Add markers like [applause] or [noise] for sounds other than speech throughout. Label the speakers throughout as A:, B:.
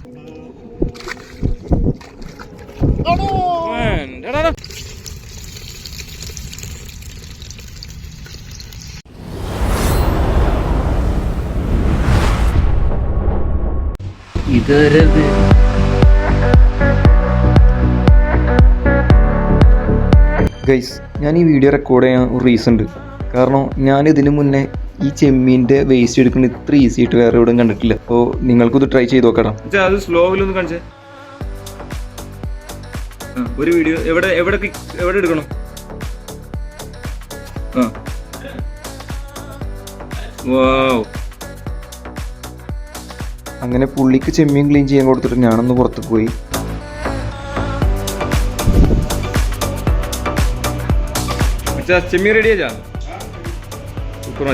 A: ഇതരത്.
B: Guys ഞാൻ ഈ video record ചെയ്യാൻ ഒരു റീസൺ ഉണ്ട്. കാരണം ഞാൻ ഇതിനു മുന്നേ ഈ ചെമ്മീന്റെ വേസ്റ്റ് എടുക്കുന്നത് ഇത്ര ഈസി ആയിട്ട് വേറെ എവിടെയും കണ്ടിട്ടില്ല. അപ്പോൾ നിങ്ങൾക്കിത് ട്രൈ ചെയ്ത് നോക്കണം.
C: അത് സ്ലോവിൽ ഒന്ന് കാണിച്ചേ. ഒരു വീഡിയോ എവിടെ എവിടെ എവിടെ എടുക്കണം? ആ. വാവ്
B: അങ്ങനെ പുള്ളിക്ക് ചെമ്മീൻ ക്ലീൻ ചെയ്യാൻ കൊടുത്തിട്ട് ഞാനൊന്ന് പുറത്ത് പോയി.
C: ചെമ്മീൻ ready ആച്ചാ? Super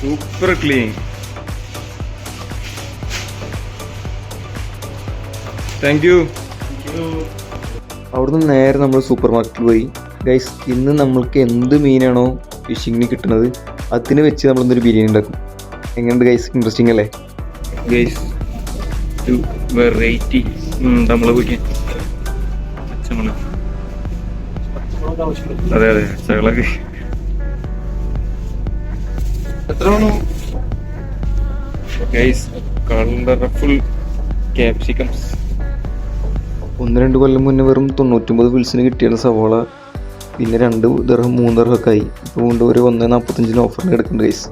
C: super clean thank you
B: അവിടുന്ന് നേരെ നമ്മൾ സൂപ്പർ മാർക്കറ്റിൽ പോയി. ഗൈസ് ഇന്ന് നമ്മൾക്ക് എന്ത് മീനാണോ ഫിഷിങ്ങിന് കിട്ടുന്നത്? അതിന് വെച്ച് നമ്മളൊന്നൊരു ബിരിയാണി ഉണ്ടാക്കും? എങ്ങനെയുണ്ട് ഗൈസ് ഇൻട്രസ്റ്റിംഗ് അല്ലേ?
C: ഗൈസ് ഒരു വെറൈറ്റി നമ്മളെ കുഴിക്കാൻ പച്ചമുളക്. അതെ അതെ പച്ചമുളക്. എത്ര വേണോ ഗൈസ് കളർഫുൾ ക്യാപ്സിക്കംസ്
B: ഒന്ന് രണ്ട് കൊല്ലം മുന്നേ വെറും തൊണ്ണൂറ്റൊമ്പത് വിൽസിന് കിട്ടിയാണ് സവാള. പിന്നെ രണ്ട് ദർഹം മൂന്ന് ദർഹമൊക്കെ ആയി ഇപ്പോൾ കൊണ്ട് ഒരു ഒന്ന് നാൽപ്പത്തഞ്ചിന് ഓഫറിന് എടുക്കുന്നുണ്ട് ഗൈസ്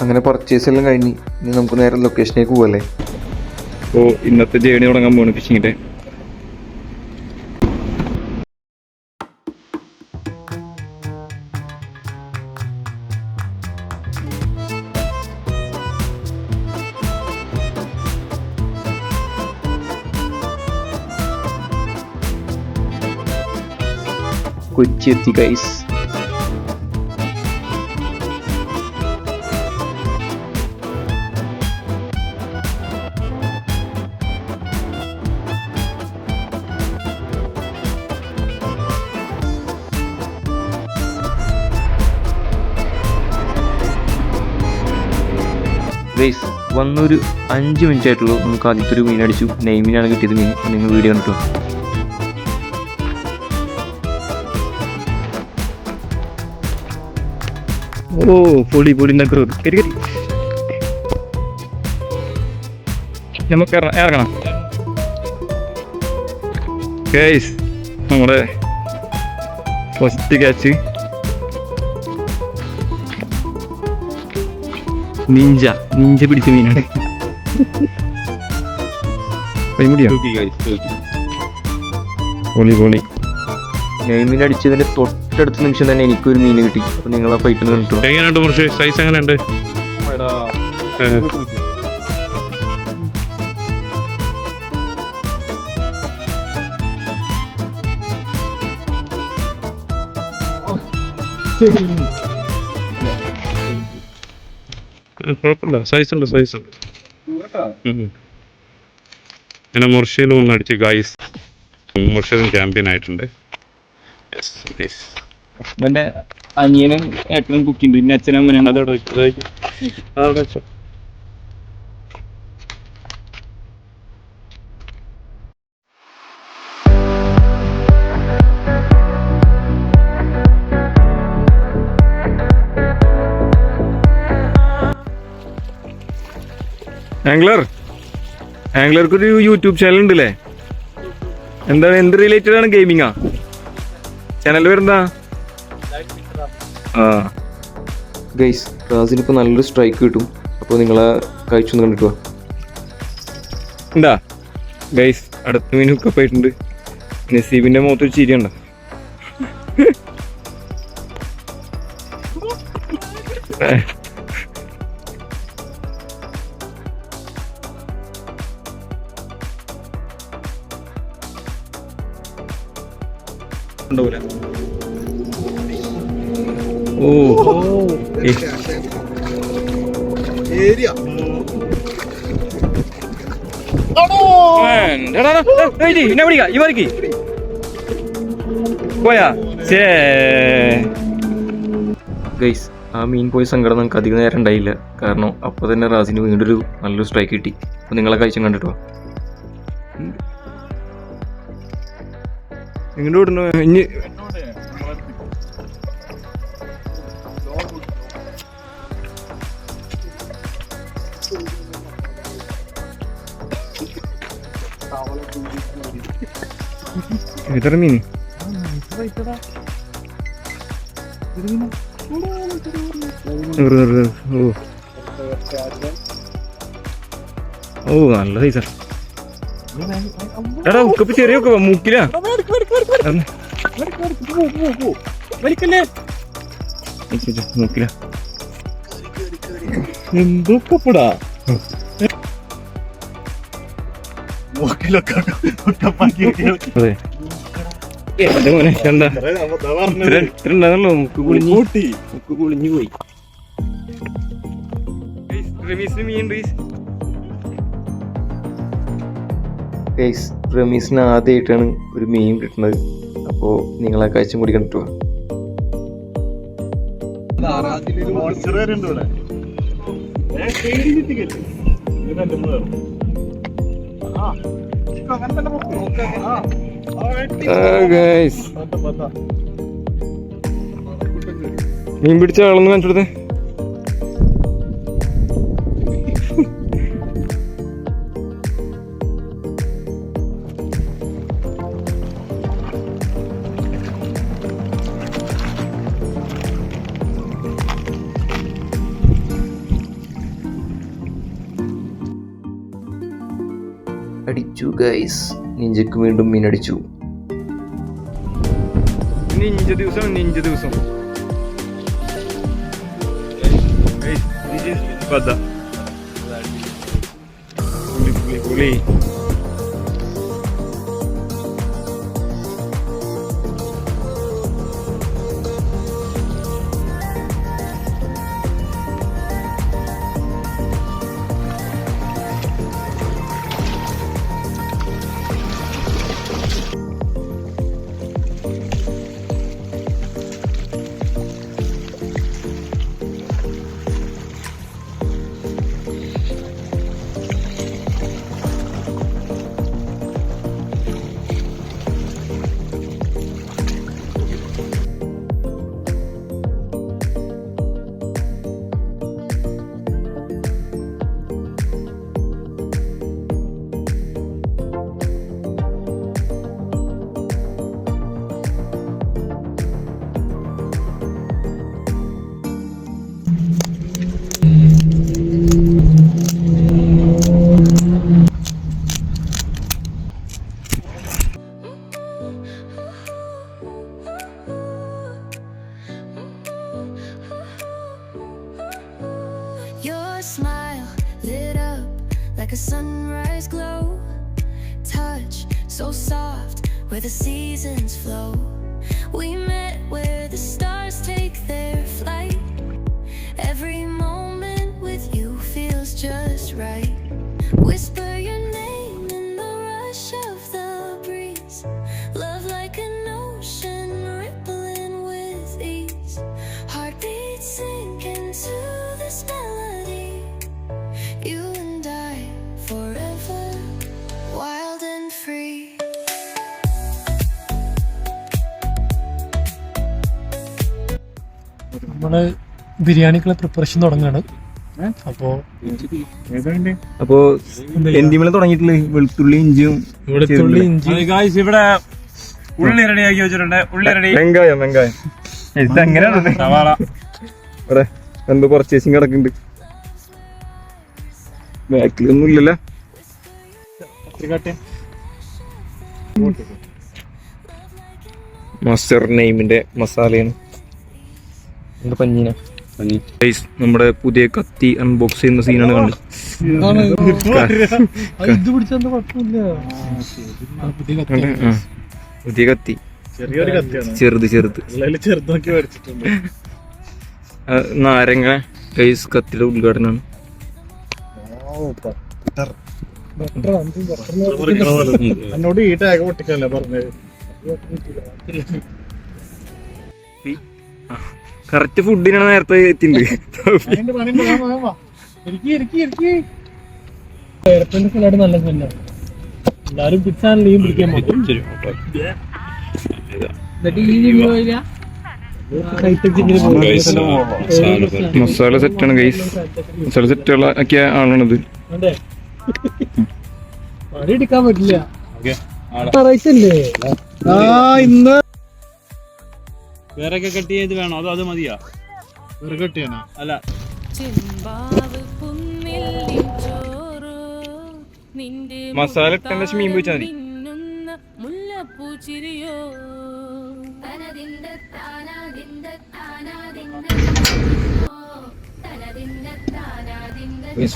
B: അങ്ങനെ പർച്ചേസ് എല്ലാം കഴിഞ്ഞ് ഇനി നമുക്ക് നേരെ ലൊക്കേഷനിലേക്ക് പോകല്ലേ
C: ഇന്നത്തെ ജേണി തുടങ്ങാൻ പോകണം ഫിഷിങ്ങിന്റെ
B: എത്തി ഗൈസ് ഗൈസ് വന്നൊരു അഞ്ച് മിനിറ്റ് ആയിട്ടുള്ളൂ. നമുക്ക് ആദ്യത്തെ ഒരു മീൻ അടിച്ചു. നെയ്മീനാണ് കിട്ടിയത് മീൻ. നിങ്ങൾ വീഡിയോ കണ്ടിട്ടോ
C: ഓ പൊളി പൊളി ഉണ്ടാക്കുന്നത് കരി കരി നമുക്ക് ഇറ- ഇറങ്ങണം. കേസ് നമ്മുടെ ഫസ്റ്റ് ക്യാച്ച് നിഞ്ച നിഞ്ച പിടിച്ച മീനാണ്. പൊളി പൊളി.
B: നെയ്മീൻ അടിച്ചതിന്റെ തൊട്ടടുത്ത നിമിഷം തന്നെ എനിക്കൊരു മീൻ കിട്ടി. അപ്പൊ നിങ്ങൾ ആ ഫൈറ്റ് കണ്ടിട്ടോ
D: എങ്ങനെയുണ്ട് മുറിച്ച് സൈസ് എങ്ങനെയുണ്ട് കുഴപ്പമില്ല. സൈസ് ഉണ്ട് സൈസ് ഉണ്ട്. പിന്നെ മുർഷിയിലും ഒന്ന് അടിച്ച് ഗൈസ് മുർഷിയിലും ചാമ്പ്യൻ ആയിട്ടുണ്ട്. Yes please.
C: എന്റെ അനിയനും ഏട്ടനും കുക്കിണ്ട്. പിന്നെ അച്ഛനും അമ്മനാണ്
D: അതവിടെ വെക്ക്, അത് വെക്ക്. ആ, അവിടെ വെച്ചോ.
C: ആംഗ്ലർ ആംഗ്ലർക്ക് ഒരു യൂട്യൂബ് ചാനൽ ഉണ്ടല്ലേ? എന്താണ് എന്ത് റിലേറ്റഡ് ആണ് ഗെയിമിങ്ങാ ചാനൽ ആ
B: ഗൈസ് റാസിന് ഇപ്പൊ നല്ലൊരു സ്ട്രൈക്ക് കിട്ടും. അപ്പോൾ നിങ്ങൾ കഴിച്ചൊന്ന് കണ്ടിട്ട് വാ.
C: എന്താ ഗൈസ് അടുത്ത മീൻ ഹുക്കപ്പ് ആയിട്ടുണ്ട്. നസീബിന്റെ മുഖത്തൊരു ചിരിയുണ്ടോ ഉണ്ടാവൂല ഓ. ഏ. Man, എടാ, എടാ, എടാ, ഏയ് ജി, എന്നെ പിടിക്ക, ഈ പോയാ. ചേ
B: ഗൈസ് ആ മീൻ പോയി സങ്കടം നമുക്ക് അധികം നേരം ഉണ്ടായില്ല. കാരണം അപ്പോൾ തന്നെ റാസിന് വീണ്ടും ഒരു നല്ലൊരു സ്ട്രൈക്ക് കിട്ടി. അപ്പോൾ നിങ്ങളെ കാഴ്ച കണ്ടിട്ടോ?
C: എങ്ങോട്ട് വിടണോ ഇനി എത്ര മീൻ ഓ നല്ല സൈസാ എടാ ഉക്കപ്പ് ചെറിയ ഉക്കപ്പ മൂക്കിലാ. മൂക്കിലാ.
A: എന്തൊക്കെപ്പെടാ
C: അതെ എന്റെ മോനെ കണ്ട. ഇത്ര ഇത്ര ഉണ്ടാകുന്നല്ലോ മുക്ക് കുളിഞ്ഞു. പോയി.
B: റമീസിന് ആദ്യമായിട്ടാണ് ഒരു മീൻ കിട്ടുന്നത്. അപ്പോൾ നിങ്ങളെ കാഴ്ച കൂടി കണ്ടിട്ട്? പോവാം
C: മീൻ പിടിച്ച ആളൊന്ന്
B: ഗൈസ് നിഞ്ചക്ക് വീണ്ടും മീനടിച്ചു
C: നിഞ്ച ദിവസം നിഞ്ച ദിവസം പുളി പുളി പുളി
E: Love like an ocean rippling with ease. Heartbeats sink into this melody. You and I forever, wild and free.
A: നമ്മൾ ബിരിയാണിക്കുള്ള പ്രിപ്പറേഷൻ തുടങ്ങാണ് അപ്പോ
C: അപ്പോ എന്തിമേലെ തുടങ്ങിയിട്ടില്ലേ വെളുത്തുള്ളി ഇഞ്ചിയും
A: വെളുത്തുള്ളി ഇഞ്ചി
F: ഗായ്സ് ഇവിടെ ഉള്ളി റെഡിയാക്കി വെച്ചിട്ടുണ്ട്. ഉള്ളി റെഡി.
C: വെങ്കായം വെങ്കായം. ഇത്? അങ്ങനെയാണ്
F: സവാള.
C: ഇവിടെ എന്തോ പർച്ചേസിങ് കിടക്കുന്നുണ്ട് ബാക്കിലൊന്നും ഇല്ലല്ലോ. മാസ്റ്റർ നെയിമിന്റെ മസാലയാണ്. എന്താ പഞ്ഞീന? Guys, നമ്മുടെ പുതിയ കത്തി അൺബോക്സ് ചെയ്യുന്ന സീനാണ് കണ്ടത്.
A: പുതിയ കത്തി.
F: ചെറിയൊരു കത്തിയാണ്.
C: ചെറുത് ചെറുത്.
F: അതിൽ ചെറുതാക്കി മേടിച്ചിട്ടുണ്ട്
C: നാരങ്ങ ഗൈസ് കത്തിയുടെ ഉദ്ഘാടനമാണ്.
F: എന്നോട് ഈ ടാഗ് പൊട്ടിക്കല്ലേ പറഞ്ഞത്.
C: കറക്റ്റ് ഫുഡിനാണ് നേരത്തെ എത്തിണ്ട്
A: ഇരിക്ക്, ഇരിക്ക്. നല്ല എല്ലാരും പിച്ചാണല്ലോ ഈ പിടിക്കാൻ പോകും
C: മസാല സെറ്റാണ് ഗൈസ് മസാല സെറ്റ് ഒക്കെ ആളാണിത്.
A: എടുക്കാൻ പറ്റില്ല. ഇന്ന്
D: വേറെ കട്ട് ചെയ്ത് വേണോ? അതോ അത് മതിയാ?
G: വേറെ കട്ട് ചെയ്യണോ? അല്ല.
C: മസാല ഇട്ടതിന്റെ ശേഷം മീൻ പൊരിച്ചാ മതി.
G: മുല്ലപ്പൂച്ചിരിയോ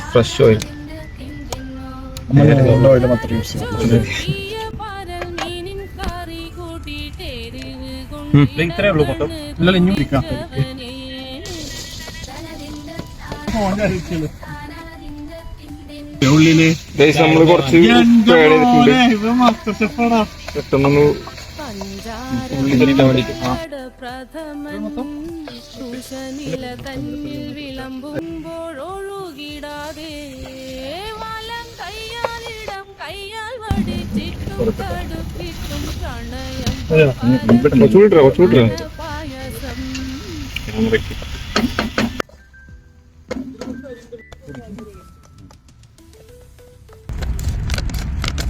C: ഫ്രഷ് ഓയിൽ
G: ഈ പാരൽ മീനിൻ കറി കൂട്ടിയിട്ടെരിവ്
D: ഇത് ഇത്രയേ ഉള്ളൂ മൊത്തം ഇല്ലല്ലോ ഇനിയും ഇരിക്കാം
C: പെട്ടെന്നൊന്ന് ഉള്ളി കുറച്ച് വേണ്ടിട്ട്
G: പ്രഥമൻ കുശനില തന്നിൽ വിളമ്പുമ്പോഴൊഴുകിടാതെ വലം കയ്യാലിടം കയ്യാൽ വടിച്ചിട്ടും തടുപ്പിക്കും പ്രണയം
C: കുറച്ചുകൂടി ഇട്ടോ, കുറച്ചുകൂടി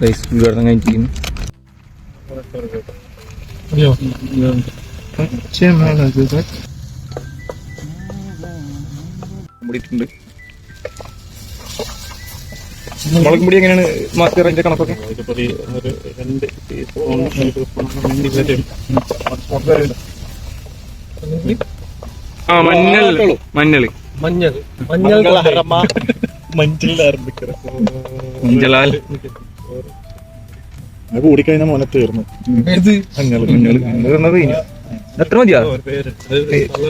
C: ഗൈസ് ഉദ്ഘാടനം കഴിഞ്ഞിരിക്കുന്നു മുടിയിട്ടുണ്ട്. മുളക് പൊടി എങ്ങനെയാണ് മാറ്റി അതിന്റെ കണക്കൊക്കെ ആ മഞ്ഞൾ. മഞ്ഞൾ.
A: മഞ്ഞൾ. മഞ്ഞൾ
C: മഞ്ഞളാൽ
H: കൂടിക്കഴിഞ്ഞാൽ മോനെ തീർന്നു.
C: തന്നത് കഴിഞ്ഞു. എത്ര മതിയാ?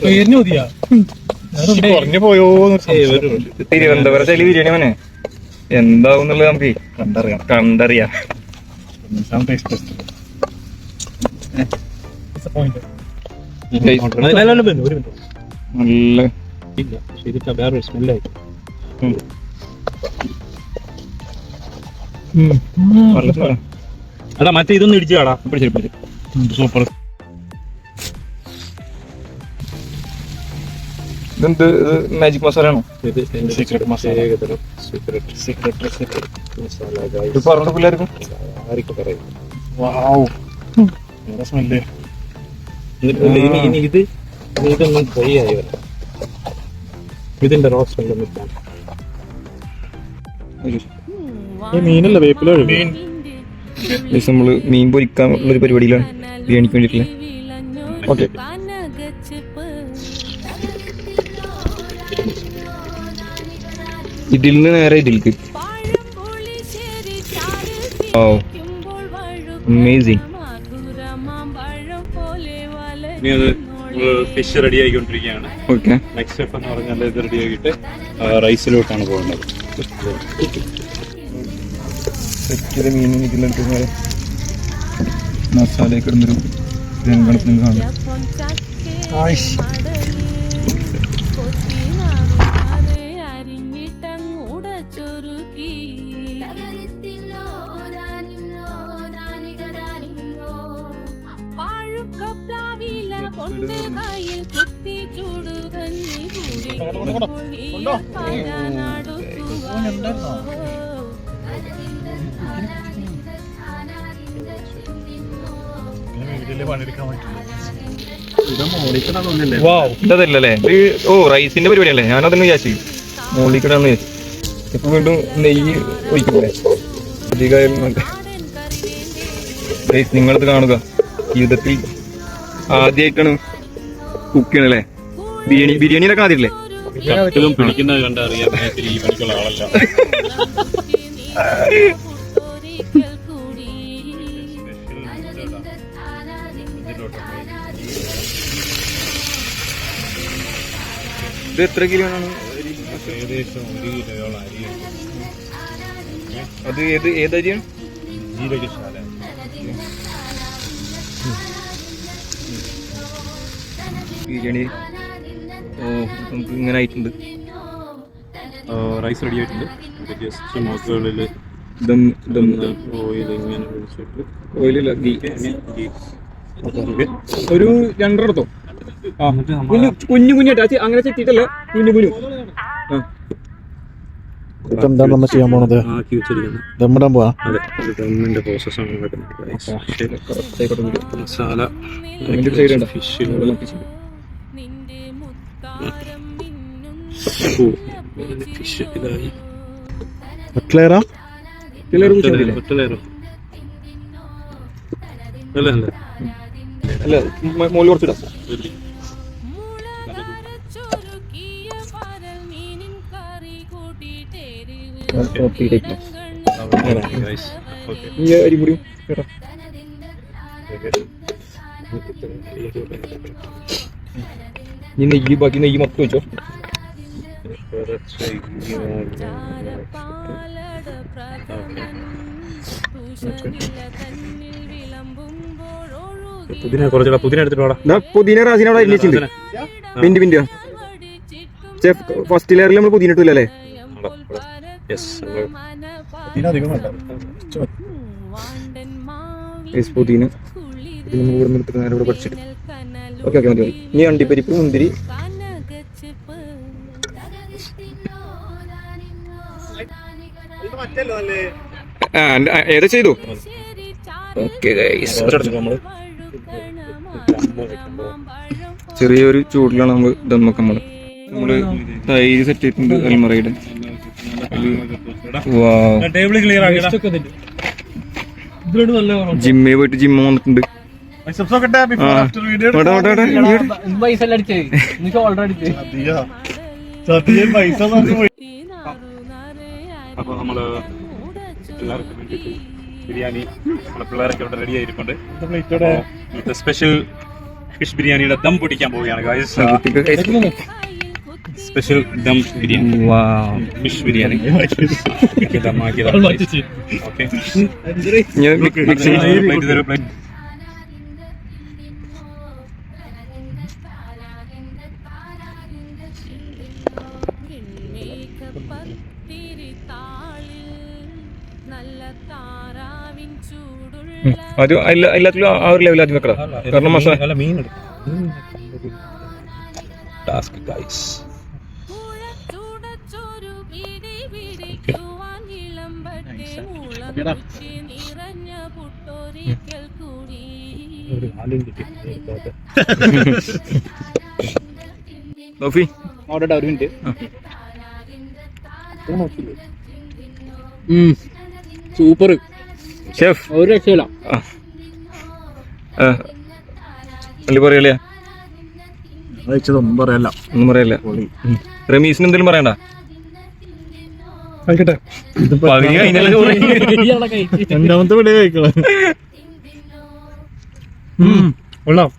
A: പേരിന് മതിയാ.
H: കുറഞ്ഞു പോയോ
C: തിരുവനന്തപുരം ശൈലി ബിരിയാണി മോനെ? എന്താവുന്നുള്ളത് നമുക്ക് കണ്ടറിയാം. കണ്ടറിയാം. നല്ല.
A: ഇല്ല ശരിക്കും വേറൊരു സ്മെല്ലായി
C: നല്ല
D: എടാ മറ്റേ ഇതൊന്നും ഇടിച്ചു കാടാ. സൂപ്പർ.
C: ഇതെന്ത് മാജിക് മസാലയാണോ
A: ഇത് എന്റെ
D: Secret masala.
A: Secret secret secret masala
C: ഇത് പറഞ്ഞ പിള്ളേർക്കും?
A: ആരൊക്കെ പറയും?
D: വേറെ സ്മെല്ല്
A: ഇനി ഇനി ഇത് ഇനി ഇതൊന്നും ഫ്രൈ ആയി വരാം. ഇതിന്റെ റോസ്
G: ഈ
D: മീനല്ല വേപ്പില മീൻ.
C: ഗൈസ് നമ്മൾ മീൻ പൊരിക്കാനുള്ള ഒരു പരിപാടിയിലാണ് ബിരിയാണിക്ക് വേണ്ടിയിട്ടുള്ള ഓക്കെ ഇതിൽ നിന്ന് നേരെ ഇതിലേക്ക് ഓ
G: പോലെ
D: ഇനി അത് ഫിഷ് റെഡി ആയിക്കൊണ്ടിരിക്കുകയാണ്.
C: ഓക്കെ
D: നെക്സ്റ്റ് സ്റ്റെപ്പ് എന്ന് പറഞ്ഞാൽ ഇത് റെഡി ആക്കിയിട്ട് റൈസിലോട്ടാണ് പോകുന്നത്
C: സെറ്റ് മീൻ നേരെ മസാലയൊക്കെ ഇടുന്നൊരു രംഗമാണ് നിങ്ങൾ കാണുന്നത്
G: കൊണ്ട് കയ്യിൽ കുത്തി ചൂടുകഞ്ഞി കൂടി ഇതല്ലേ ഓ റൈസിന്റെ പരിപാടിയല്ലേ? ഞാനതൊന്ന് വിചാരിച്ചു. മോളിക്കടാന്ന് വിചാരിച്ചു. ഇപ്പൊ വീണ്ടും നെയ്യ് ഒഴിക്കണ്ടേ അധികം നിങ്ങളിത് കാണുക. ജീവിതത്തിൽ ആദ്യമായിട്ടാണ് കുക്ക് ചെയ്യണല്ലേ? ബിരിയാണി ബിരിയാണിയിലൊക്കെ
D: ആദ്യല്ലേ? പിടിക്കുന്നത് കണ്ടറിയാം ഈ പണിക്കുള്ള ആളല്ല. [laughs]
C: ഇത് എത്ര കിലോ ആണ്?
D: ഏകദേശം ഒരു കിലോയോളം അരി
C: അത് ഏത് ഏതരിയാണ്
D: ജീരകശാല
C: ബിരിയാണി. നമുക്ക് ഇങ്ങനെ ആയിട്ടുണ്ട്.
D: റൈസ് റെഡി ആയിട്ടുണ്ട്. ജസ്റ്റ് മുകളിൽ
C: ദം ദം.
D: ഓയിൽ ഇങ്ങനെ ഒഴിച്ചിട്ട്
C: ഓയിലില്ല ഗീ ഒരു രണ്ടര ആ. കുഞ്ഞു കുഞ്ഞു കുഞ്ഞായിട്ട് അങ്ങനെ ചെത്തിയിട്ടല്ല കുഞ്ഞു കുഞ്ഞു.
G: ഇപ്പൊ എന്താണ് നമ്മൾ ചെയ്യാൻ പോണത്? ദമ്മിടാൻ പോവാ?
D: ദമ്മിന്റെ പ്രോസസ്സാണ് നടക്കുന്നത് guys. ശരി. മസാല? ഫിഷ് ഇതായി. ഒറ്റ അല്ല അല്ല.
C: അല്ല മോളിൽ കുറച്ചിടാം. ഈ അരിമുടി കേട്ടോ ഈ നെയ്യ് ബാക്കി നെയ്യ് മൊത്തം വെച്ചോ
D: കുറച്ച് പുതിന കുറച്ചുകൂടെ പുതിന എടുത്തിട്ട്
C: മിന്റ് മിന്റ് ഫസ്റ്റ് ലെയറിൽ നമ്മൾ പുതിന ഇട്ടില്ല അല്ലേ? പുതിന നമ്മൾ ഇവിടെ നിന്ന് എടുത്തിട്ട് നേരെ ഇവിടെ പഠിച്ചിട്ട് ഓക്കെ ഓക്കെ മതി മതി. ഇനി അണ്ടിപ്പരിപ്പ് മുന്തിരി. ഏതാ ചെയ്തു? ഓക്കെ
D: നമ്മൾ.
C: ചെറിയൊരു ചൂടിലാണ് നമ്മൾ ദമ്മൊക്കെ നമ്മൾ. നമ്മൾ തൈര് സെറ്റ് ചെയ്തിട്ടുണ്ട് അൽമറയുടെ. വാ
I: ടേബിൾ ക്ലിയർ ആക്കിടാ
A: ഒക്കെ ഇതിന്റെ ഇതിലോട്ട് നല്ല കുറവുണ്ട്.
C: ജിമ്മേ പോയിട്ട് ജിമ്മ വന്നിട്ടുണ്ട്.
D: അപ്പൊ നമ്മൾ എല്ലാവർക്കും വേണ്ടിയിട്ട് ബിരിയാണി നമ്മളെ പിള്ളേരൊക്കെ ഇവിടെ റെഡി ആയിരിക്കുന്നുണ്ട് ഇന്നത്തെ സ്പെഷ്യൽ ഫിഷ് ബിരിയാണിയുടെ ദം പൊടിക്കാൻ പോവുകയാണ് guys special dum biryani fish biryani okay
C: അത് എല്ലാത്തിലും ആ ഒരു ലെവൽ ആദ്യം വെക്കടാ. കാരണം മസാല
D: മീൻ ടാസ്ക്
J: ഗൈസ്
C: നോഫി.
A: ഒരു മിനിറ്റ് സൂപ്പർ.
C: ഷെഫ്.
A: ഒരു രക്ഷയില്ല.
C: അല്ലി പറയല്ലേ?
G: കഴിച്ചതൊന്നും പറയല്ല.
C: ഒന്നും പറയല്ല. റമീസിന് എന്തെങ്കിലും പറയണ്ട?
G: കഴിക്കട്ടെ രണ്ടാമത്തെ വീഡിയോ കഴിക്കണം
I: കൊള്ളാം.